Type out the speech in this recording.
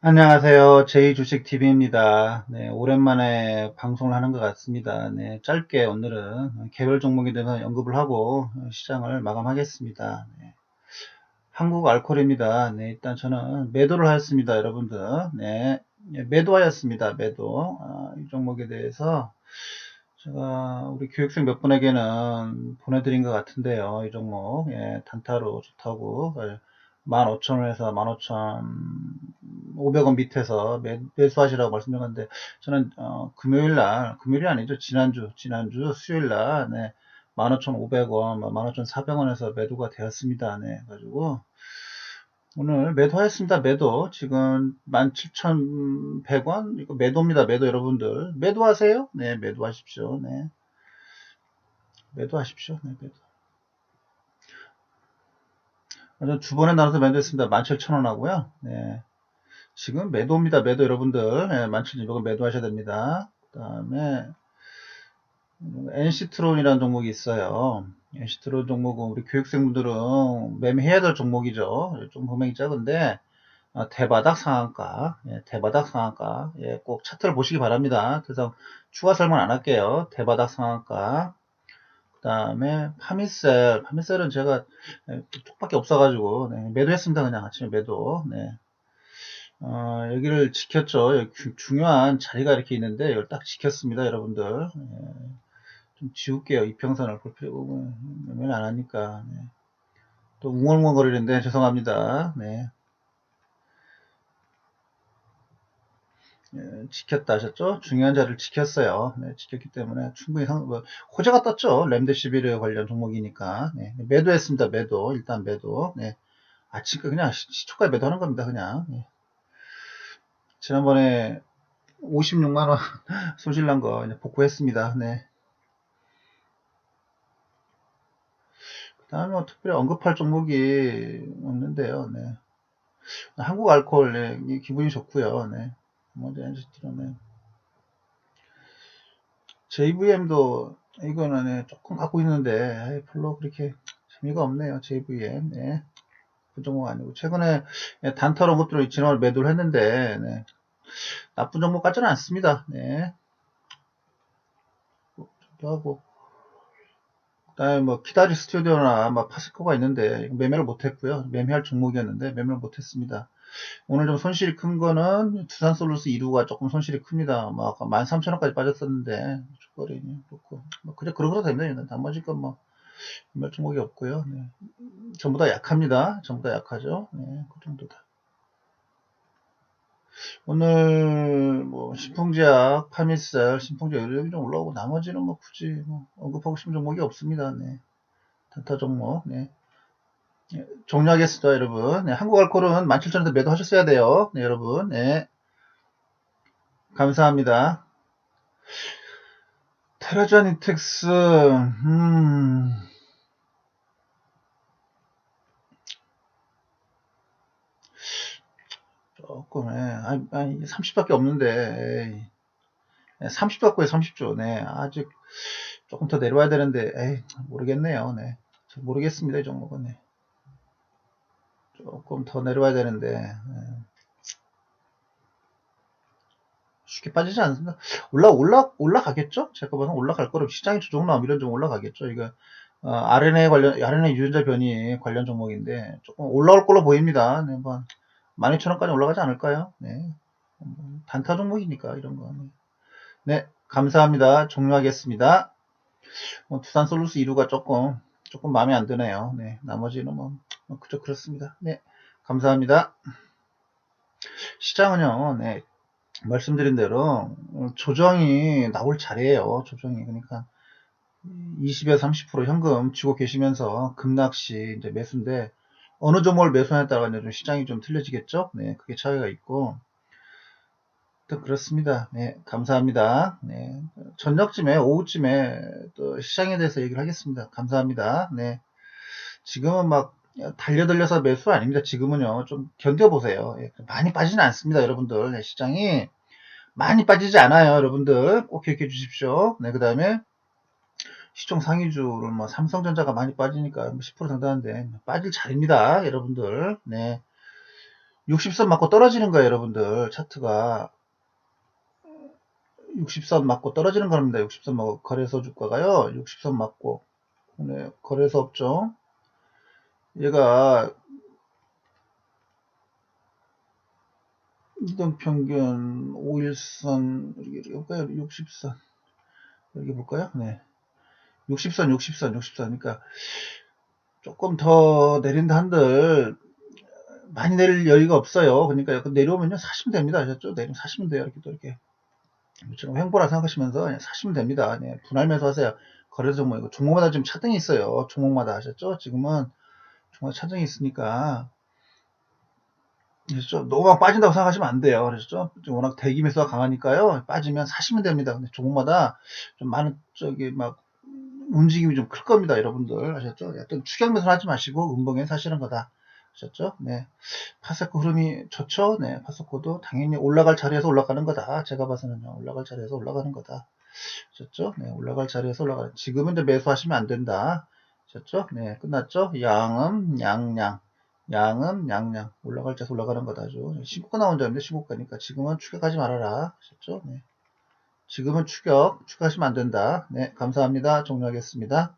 안녕하세요. 제이주식TV입니다. 네, 오랜만에 방송을 하는 것 같습니다. 네, 짧게 오늘은 개별 종목에 대해서 언급을 하고 시장을 마감하겠습니다. 네, 한국 알콜입니다. 네, 일단 저는 매도를 하였습니다. 여러분들. 네, 예, 매도하였습니다. 매도. 아, 이 종목에 대해서 제가 우리 교육생 몇 분에게는 보내드린 것 같은데요. 이 종목. 예, 단타로 좋다고. 15,000원에서 15,500원 밑에서 매, 매수하시라고 말씀드렸는데 저는 어, 금요일 날 금요일이 아니죠. 지난주 지난주 수요일 날 네, 15,500원 15,400원에서 매도가 되었습니다. 네 가지고 오늘 매도하였습니다. 매도. 지금 17,100원? 이거 매도입니다. 매도 여러분들. 매도하세요. 네 매도하십시오. 네. 매도하십시오. 네 매도 저는 두 번에 나눠서 매도했습니다. 17,000원 하고요. 네. 지금 매도입니다. 매도 여러분들. 네, 17,200원 매도하셔야 됩니다. 그 다음에 NC트론이라는 종목이 있어요. NC트론 종목은 우리 교육생분들은 매매해야 될 종목이죠. 좀 금액이 작은데 아, 대바닥 상한가, 예, 대바닥 상한가, 예, 꼭 차트를 보시기 바랍니다. 그래서 추가 설명 안 할게요. 대바닥 상한가, 그 다음에 파미셀, 파미셀은 제가 쪽밖에 없어가지고 네, 매도했습니다. 그냥 아침에 매도. 네. 어, 여기를 지켰죠. 주, 중요한 자리가 이렇게 있는데 이걸 딱 지켰습니다, 여러분들. 네. 좀 지울게요. 이평선을 볼 필요가 매매 안 하니까. 네. 또 웅얼웅얼 거리는데 죄송합니다. 네. 지켰다 하셨죠? 중요한 자리를 지켰어요. 네, 지켰기 때문에 충분히 상, 뭐, 호재가 떴죠. 램데시비르 관련 종목이니까. 네, 매도했습니다. 매도. 일단 매도. 네. 아침까 그냥 시초가에 매도하는 겁니다. 그냥. 네. 지난번에 56만원 손실 난 거 복구했습니다. 네. 그 다음에 뭐 특별히 언급할 종목이 없는데요. 네. 한국 알코올, 네, 기분이 좋고요. 네. 먼저 NCT로는 JVM도 이거는 네, 조금 갖고 있는데 별로 그렇게 재미가 없네요. JVM 네. 그 종목 아니고 최근에 단타로 것들을 진화를 매도를 했는데 네. 나쁜 종목 같지는 않습니다. 네. 하고 그다음에 뭐 키다리 스튜디오나 막 파스코가 있는데 매매를 못했고요. 매매할 종목이었는데 매매를 못했습니다. 오늘 좀 손실이 큰 거는 두산 솔루스 2루가 조금 손실이 큽니다. 뭐 아까 13,000원까지 빠졌었는데 주거리 좋고 뭐 그냥 그러고도 됩니다. 나머지 건뭐 몇 종목이 없고요. 네. 전부 다 약합니다. 전부 다 약하죠. 네, 그 정도다. 오늘 뭐 신풍제약, 파미셀, 신풍제약 여기 좀 올라오고 나머지는 뭐 굳이 뭐 언급하고 싶은 종목이 없습니다. 네. 단타 종목. 네. 예, 종료하겠습니다, 여러분. 네, 한국 알콜은 17,000원대 매도하셨어야 돼요. 네, 여러분. 네. 감사합니다. 테라자니텍스, 음. 조금, 예. 아니, 아니, 30밖에 없는데, 에이. 30 갖고 해, 30조. 네. 아직 조금 더 내려와야 되는데, 에이, 모르겠네요. 네. 모르겠습니다, 이 종목은. 네. 조금 더 내려와야 되는데 예. 쉽게 빠지지 않습니다. 올라 올라 올라가겠죠? 제가 봐서 올라갈 거로 시장이 조정 나오면 좀 올라가겠죠. 이거 어, RNA 관련 RNA 유전자 변이 관련 종목인데 조금 올라올 걸로 보입니다. 네, 뭐 12,000원까지 올라가지 않을까요? 네. 단타 종목이니까 이런 거. 네, 네 감사합니다. 종료하겠습니다. 뭐, 두산 솔루스 2루가 조금 조금 마음에 안 드네요. 네, 나머지는 뭐 어, 그죠 그렇습니다. 네, 감사합니다. 시장은요, 네, 말씀드린 대로 조정이 나올 자리에요. 조정이 그러니까 20에서 30% 현금 쥐고 계시면서 급락시 이제 매수인데 어느 종목을 매수하냐에 따라 좀 시장이 좀 틀려지겠죠. 네, 그게 차이가 있고 또 그렇습니다. 네, 감사합니다. 네, 저녁쯤에 오후쯤에 또 시장에 대해서 얘기를 하겠습니다. 감사합니다. 네, 지금은 막 달려들려서 매수 아닙니다. 지금은요, 좀 견뎌보세요. 예, 많이 빠지는 않습니다, 여러분들. 네, 시장이 많이 빠지지 않아요, 여러분들. 꼭 기억해 주십시오. 네, 그 다음에 시총 상위주를 뭐 삼성전자가 많이 빠지니까 10%뭐 상당한데 빠질 자리입니다, 여러분들. 네. 60선 맞고 떨어지는 거예요, 여러분들. 차트가. 60선 맞고 떨어지는 겁니다. 60선 맞고 거래소 주가가요. 60선 맞고 네, 거래소 업종 얘가 이동 평균 5일선 여기 볼까요? 60선 여기 볼까요? 네. 60선 60선 60선 그러니까 조금 더 내린다 한들 많이 내릴 여유가 없어요. 그러니까 약간 내려오면요 사시면 됩니다. 아셨죠? 내리면 사시면 돼요. 이렇게 또 이렇게 지금 횡보라 생각하시면서 그냥 사시면 됩니다. 네, 분할 매수하세요. 거래소 종목 이거 종목마다 지금 차등이 있어요. 종목마다 아셨죠? 지금은 종목 차등이 있으니까 그렇죠? 너무 막 빠진다고 생각하시면 안 돼요. 그렇죠? 지금 워낙 대기 매수가 강하니까요. 빠지면 사시면 됩니다. 근데 종목마다 좀 많은 저기 막 움직임이 좀 클 겁니다. 여러분들 아셨죠? 어떤 추격 매수 하지 마시고 음봉에 사시는 거다. 아셨죠? 네. 파세코 흐름이 좋죠? 네. 파세코도 당연히 올라갈 자리에서 올라가는 거다. 제가 봐서는요. 올라갈 자리에서 올라가는 거다. 아셨죠? 네. 올라갈 자리에서 올라가는. 지금은 매수하시면 안 된다. 아셨죠? 네. 끝났죠? 양음, 양양. 양은 양양. 올라갈 자리에서 올라가는 거다죠. 신고가 나온 자인데 신고가니까 지금은 추격하지 말아라. 아셨죠? 네. 지금은 추격, 추격하시면 안 된다. 네. 감사합니다. 종료하겠습니다.